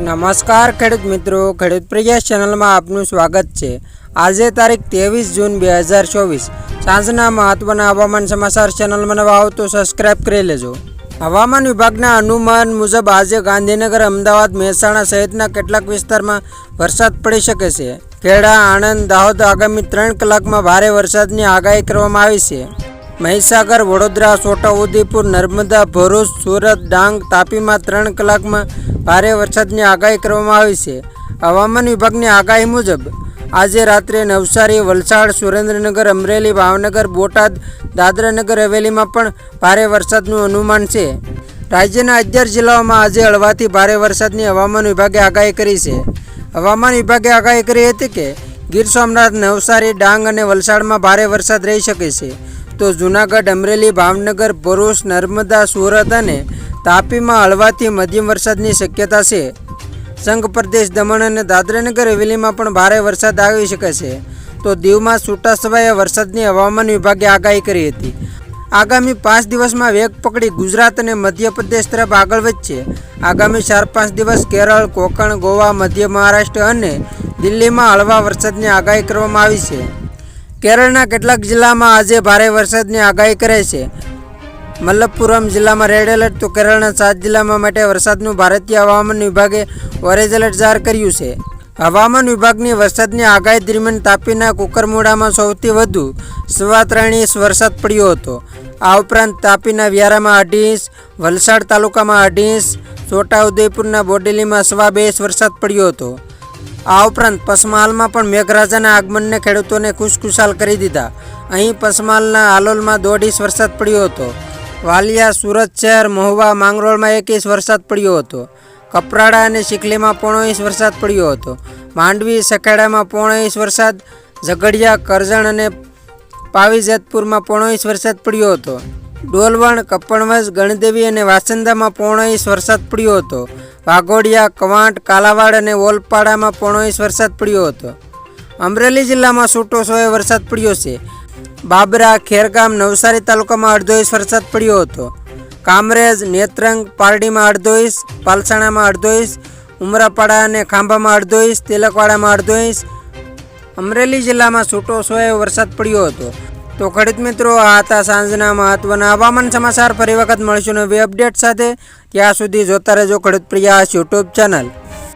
નમસ્કાર ખેડૂત મિત્રો, ખેડૂત પ્રયાસ ચેનલમાં આપનું સ્વાગત છે. આજે તારીખ ત્રેવીસ જૂન બે હજાર ચોવીસ. સાંજના મહત્વના હવામાન સમાચાર ચેનલમાં નવા તો સબસ્ક્રાઇબ કરી લેજો. હવામાન વિભાગના અનુમાન મુજબ આજે ગાંધીનગર, અમદાવાદ, મહેસાણા સહિતના કેટલાક વિસ્તારમાં વરસાદ પડી શકે છે. ખેડા, આણંદ, દાહોદ આગામી ત્રણ કલાકમાં ભારે વરસાદની આગાહી કરવામાં આવી છે. મહીસાગર, વડોદરા છોટાઉદેપુર નર્મદા, ભરૂચ, સુરત, ડાંગ, તાપીમાં ત્રણ કલાકમાં ભારે વરસાદની આગાહી કરવામાં આવી છે. હવામાન વિભાગની આગાહી મુજબ, આજે રાત્રે નવસારી, વલસાડ, સુરેન્દ્રનગર, અમરેલી, ભાવનગર, બોટાદ, દાદરાનગર હવેલીમાં પણ ભારે વરસાદનું અનુમાન છે. રાજ્યના અગિયાર જિલ્લાઓમાં આજે હળવાથી ભારે વરસાદની હવામાન વિભાગે આગાહી કરી છે. હવામાન વિભાગે આગાહી કરી હતી કે, ગીર સોમનાથ, નવસારી, ડાંગ અને વલસાડમાં ભારે વરસાદ રહી શકે છે. તો જૂનાગઢ, અમરેલી, ભાવનગર, ભરૂચ, નર્મદા, સુરત અને તાપીમાં હળવાથી મધ્યમ વરસાદની શક્યતા છે. સંઘ પ્રદેશ દમણ અને દાદરાનગર હવેલીમાં પણ ભારે વરસાદ આવી શકે છે. તો દીવમાં છૂટાછવાયા વરસાદની હવામાન વિભાગે આગાહી કરી હતી. આગામી પાંચ દિવસમાં વેગ પકડી ગુજરાત અને મધ્યપ્રદેશ તરફ આગળ વધશે. આગામી ચાર પાંચ દિવસ કેરળ, કોકણ, ગોવા, મધ્ય મહારાષ્ટ્ર અને દિલ્હીમાં હળવા વરસાદની આગાહી કરવામાં આવી છે. કેરળના કેટલાક જિલ્લામાં આજે ભારે વરસાદની આગાહી કરે છે. મલ્લપુરમ જિલ્લામાં રેડ એલર્ટ, તો કેરળના સાત જિલ્લામાં માટે વરસાદનું ભારતીય હવામાન વિભાગે ઓરેન્જ એલર્ટ જાહેર કર્યું છે. હવામાન વિભાગની વરસાદની આગાહી દરમિયાન તાપીના કુકરમુડામાં સૌથી વધુ સવા ત્રણ ઇંચ વરસાદ પડ્યો હતો. આ ઉપરાંત તાપીના વ્યારામાં અઢી ઇંચ વલસાડ તાલુકામાં અઢી ઇંચ છોટાઉદેપુરના બોડેલીમાં સવા બે ઇંચ વરસાદ પડ્યો હતો. આ ઉપરાંત પસમહાલમાં પણ મેઘરાજાના આગમનને ખેડૂતોને ખુશખુશાલ કરી દીધા. અહીં પસમાલના હાલોલમાં દોઢ ઇંચ વરસાદ પડ્યો હતો. વાલિયા, સુરત શહેર, મહુવા, માંગરોળમાં એક ઇંચ વરસાદ પડ્યો હતો. કપરાડા અને ચીખલીમાં પોણો ઇંચ વરસાદ પડ્યો હતો. માંડવી, સખેડામાં પોણો ઇંચ વરસાદ, ઝઘડિયા, કરજણ અને પાવીજેતપુરમાં પોણો ઇંચ વરસાદ પડ્યો હતો. ડોલવણ કપણવજ ગણદેવી અને વાસંદામાં પોણો ઇંચ વરસાદ પડ્યો હતો. વાઘોડિયા, કવાંટ, કાલાવાડ અને ઓલપાડામાં પોણો ઇંચ વરસાદ પડ્યો હતો. અમરેલી જિલ્લામાં છૂટો સોએ વરસાદ પડ્યો છે. બાબરા, ખેરગામ, નવસારી તાલુકામાં અડધો ઇંચ વરસાદ પડ્યો હતો. કામરેજ, નેત્રંગ, પારડીમાં અડધો ઇંચ, પાલસાણામાં અડધો ઇંચ, ઉમરાપાડા અને ખાંભામાં અડધો ઇંચ, તિલકવાડામાં અડધો ઇંચ. અમરેલી જિલ્લામાં છૂટો સોએ વરસાદ પડ્યો હતો. તો ખેડૂત મિત્રો, આ હતા સાંજના મહત્વના હવામાન સમાચાર. ફરી વખત મળીશું નવી અપડેટ સાથે. ત્યાં સુધી જોતા રહેજો ખેડૂત પ્રિયા યુટ્યુબ ચેનલ.